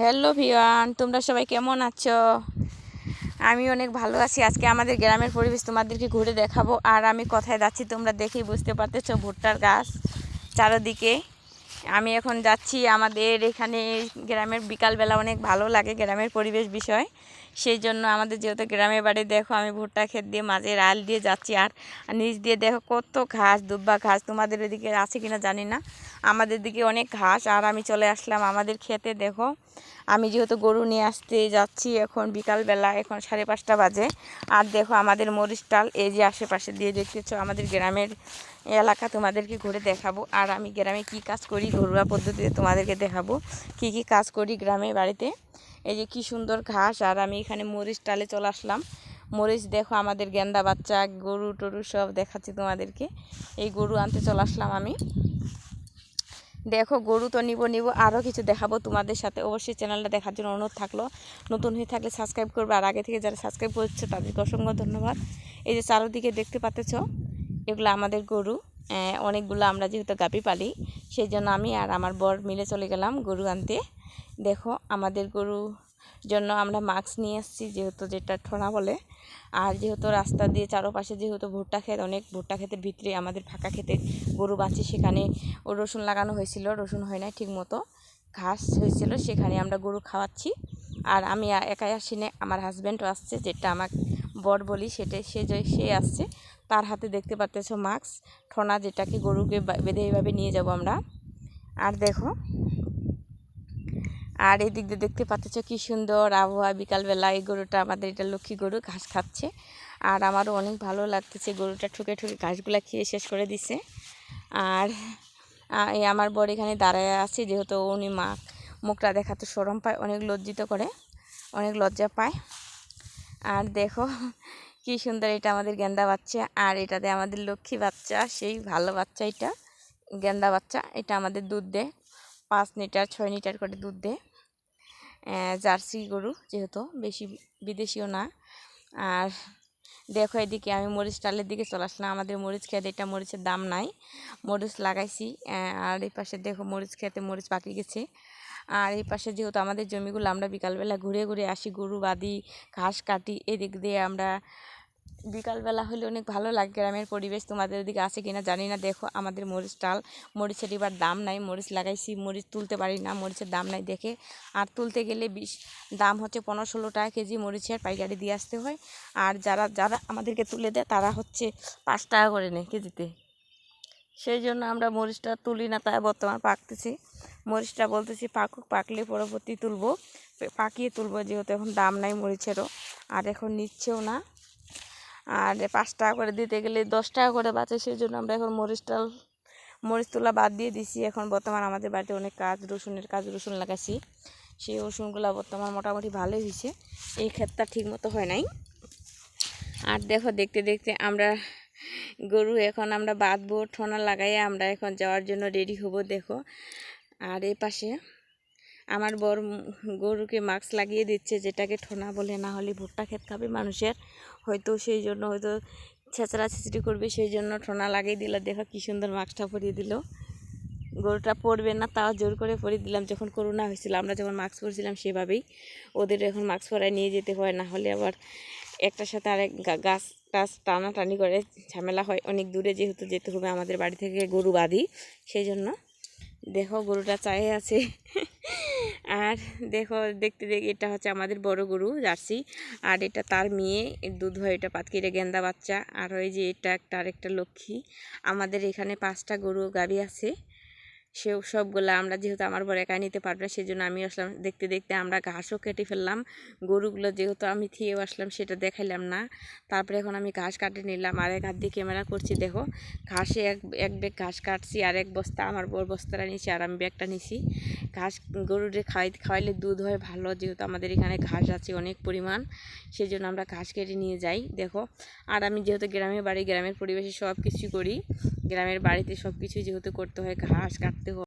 Hello V1, তোমরা সবাই কেমন আছো? আমি অনেক ভালো আছি। আজকে আমাদের গ্রামের পরিবেশ তোমাদেরকে ঘুরে দেখাবো। আর আমি কথায় যাচ্ছি, তোমরা দেখেই বুঝতে পারতেছো ভুট্টার গাছ চারোদিকে। আমি এখন যাচ্ছি আমাদের এখানে গ্রামের বিকালবেলা অনেক ভালো লাগে গ্রামের পরিবেশ বিষয়। সেই জন্য আমাদের যেহেতু গ্রামের বাড়ি, দেখো আমি ভুট্টা ক্ষেত দিয়ে মাঝে আল দিয়ে যাচ্ছি আর নিচ দিয়ে দেখো কত ঘাস, দুব্বা ঘাস। তোমাদের এদিকে আছে কিনা জানি না। আমাদের দিকে অনেক ঘাস আর আমি চলে আসলাম আমাদের খেতে দেখো। আমি যেহেতু গরু নিয়ে আসতে যাচ্ছি এখন বিকালবেলা, এখন সাড়ে পাঁচটা বাজে। আর দেখো আমাদের মরিচ টাল এই যে আশেপাশে দিয়ে দেখতেছো আমাদের গ্রামের এলাকা, তোমাদেরকে ঘুরে দেখাবো। আর আমি গ্রামে কি কাজ করি, ঘরোয়া পদ্ধতিতে তোমাদেরকে দেখাবো। কি কি কাজ করি গ্রামে, বাড়িতে। এই যে কি সুন্দর ঘাস, আর আমি এখানে মরিচ টালে চলে আসলাম। মরিচ দেখো আমাদের গেন্দা বাচ্চা, গরু টরু সব দেখাচ্ছি তোমাদেরকে। এই গরু আনতে চলে আসলাম আমি। দেখো, গরু তো নিব নিব। আরও কিছু দেখাবো তোমাদের সাথে। অবশ্যই চ্যানেলটা দেখার জন্য অনুরোধ থাকল। নতুন হয়ে থাকলে সাবস্ক্রাইব করবে। আর আগে থেকে যারা সাবস্ক্রাইব করছে, তাদেরকে অসংখ্য ধন্যবাদ। এই যে চারোদিকে দেখতে পাতেছ, এগুলো আমাদের গরু। অনেকগুলো আমরা যেহেতু গাপি পালি, সেই জন্য আমি আর আমার বর মিলে চলে গেলাম গরু আনতে। দেখো, আমাদের গরু জন্য আমরা মাস্ক নিয়ে এসেছি, যেহেতু যেটা ঠোনা বলে। আর যেহেতু রাস্তা দিয়ে চারোপাশে যেহেতু ভুট্টা ক্ষেত, অনেক ভুট্টা ক্ষেতের ভিতরে আমাদের ফাঁকা খেতে গরু বাঁচি সেখানে রসুন লাগানো হয়েছিল, রসুন হয় না ঠিক মতো ঘাস হয়েছিল, সেখানে আমরা গরু খাওয়াচ্ছি। আর আমি একাই আসি না আমার হাজব্যান্ডও আসছে, যেটা আমার বর বলি সেটাই সে যে, সে আসছে। তার হাতে দেখতে পাচ্তেছ মাস্ক ঠোনা যেটাকে গরুকে বেঁধে এইভাবে নিয়ে যাব আমরা। আর দেখো আর এই দিক দিয়ে দেখতে পাচ্ছ কি সুন্দর আবহাওয়া। বিকালবেলা এই গরুটা আমাদের এটা লক্ষ্মী গরু, ঘাস খাচ্ছে। আর আমারও অনেক ভালো লাগতেছে, গরুটা ঠুকে ঠুকে ঘাসগুলা খেয়ে শেষ করে দিছে। আর এই আমার বর এখানে দাঁড়ায় আছে, যেহেতু উনি মা, মুখটা দেখাতে সরম পায়, অনেক লজ্জিত করে, অনেক লজ্জা পায়। আর দেখো কি সুন্দর এটা আমাদের গেন্দা বাচ্চা, আর এটাতে আমাদের লক্ষ্মী বাচ্চা, সেই ভালো বাচ্চা এটা গেন্দা বাচ্চা, এটা আমাদের দুধ দেয়, পাঁচ লিটার, ছয় লিটার করে দুধ দেয়। জার্সি গরু যেহেতু, বেশি বিদেশিও না। আর দেখো এদিকে আমি মরিচ ডালের দিকে চলে আসলাম। আমাদের মরিচ খেতে এটা মরিচের দাম নাই। মরিচ লাগাইছি আর এই পাশে দেখো মরিচ খেতে মরিচ পাকি গেছে। আর এই পাশে যেহেতু আমাদের জমিগুলো আমরা বিকালবেলা ঘুরে ঘুরে আসি, গরু বাঁধি ঘাস কাটি, এদিক দিয়ে আমরা বিকালবেলা হলে অনেক ভালো লাগে গ্রামের পরিবেশ তোমাদের দিকে আছে কিনা জানি না। দেখো আমাদের মরিচ টাল মরিচের এবার দাম নাই, মরিচ লাগাইছি, মরিচ তুলতে পারি না, মরিচের দাম নাই দেখে। আর তুলতে গেলে বিশ, দাম হচ্ছে পনেরো ষোলো টাকা কেজি মরিচের পাইকারি দিয়ে আসতে হয়। আর যারা যারা আমাদেরকে তুলে দেয় তারা হচ্ছে পাঁচ টাকা করে নেয় কেজিতে। সেই জন্য আমরা মরিচটা তুলি না, তাই বর্তমান পাকতেছি। মরিচটা বলতেছি পাকুক, পাকলে পরবর্তী তুলবো। পাকিয়ে তুলবো, যেহেতু এখন দাম নাই মরিচেরও। আর এখন নিচ্ছেও না। আর পাঁচ টাকা করে দিতে গেলে দশ টাকা করে বাঁচে সেই জন্য আমরা এখন মরিচটা মরিচ তোলা বাদ দিয়ে দিছি। এখন বর্তমান আমাদের বাড়িতে অনেক কাজ, রসুনের কাজ, রসুন লাগাইছি। সেই রসুনগুলো বর্তমান মোটামুটি ভালোই হয়েছে এই ক্ষেতটা ঠিক মতো হয় নাই। আর দেখো, দেখতে দেখতে আমরা গরু এখন আমরা বাঁধবো, ঠোনা লাগাইয়ে আমরা এখন যাওয়ার জন্য রেডি হব, দেখো। আর এই পাশে আমার বর গরুকে মাস্ক লাগিয়ে দিচ্ছে যেটাকে ঠোনা বলে, না হলে ভুট্টা ক্ষেত খাবে মানুষের। হয়তো সেই জন্য হয়তো ছেঁচড়া ছেঁচড়ি করবে, সেই জন্য ঠোনা লাগিয়ে দিল। দেখো কী সুন্দর মাস্কটা পরিয়ে দিল। গরুটা পরবে না, তাও জোর করে পরিয়ে দিলাম। যখন করোনা হয়েছিল, আমরা যখন মাস্ক পরছিলাম সেভাবেই। ওদের এখন মাস্ক পরায় নিয়ে যেতে হয়, না হলে আবার একটার সাথে আরেক গাছ টাছ টানাটানি করে ঝামেলা হয়। অনেক দূরে যেহেতু যেতে হবে, আমাদের বাড়ি থেকে গরু বাঁধি সেই জন্য দেখো গরুটা চায়ে আছে। আর দেখো, দেখতে দেখি এটা হচ্ছে আমাদের বড় গরু, জার্সি। আর এটা তার মেয়ে দুধ হয় এটা পাতকিরে গেন্দা বাচ্চা। আর ওই যে এটা একটা আরেকটা লক্ষ্মী। আমাদের এখানে পাঁচটা গরু গাড়ি আছে। সে সবগুলো আমরা যেহেতু আমার বড় একা নিতে পারব না সেই জন্য আমি আসলাম দেখতে দেখতে আমরা ঘাসও কেটে ফেললাম। গরুগুলো যেহেতু আমি থিয়েও আসলাম, সেটা দেখাইলাম না। তারপরে এখন আমি ঘাস কাটে নিলাম। আর এক হাত দিয়ে ক্যামেরা করছি, দেখো। ঘাসে এক এক ব্যাগ ঘাস কাটছি আর এক বস্তা, আমার বড় বস্তাটা নিছি আর আমি ব্যাগটা নিছি। ঘাস গরুরে খাওয়াই, খাওয়াইলে দুধ হয় ভালো, যেহেতু আমাদের এখানে ঘাস আছে অনেক পরিমাণ। সেই জন্য আমরা ঘাস কেটে নিয়ে যাই, দেখো। আর আমি যেহেতু গ্রামে বাড়ি, গ্রামের পরিবেশে সব কিছু করি গ্রামের বাড়িতে সব কিছুই যেহেতু করতে হয় ঘাস কাটতে হয়।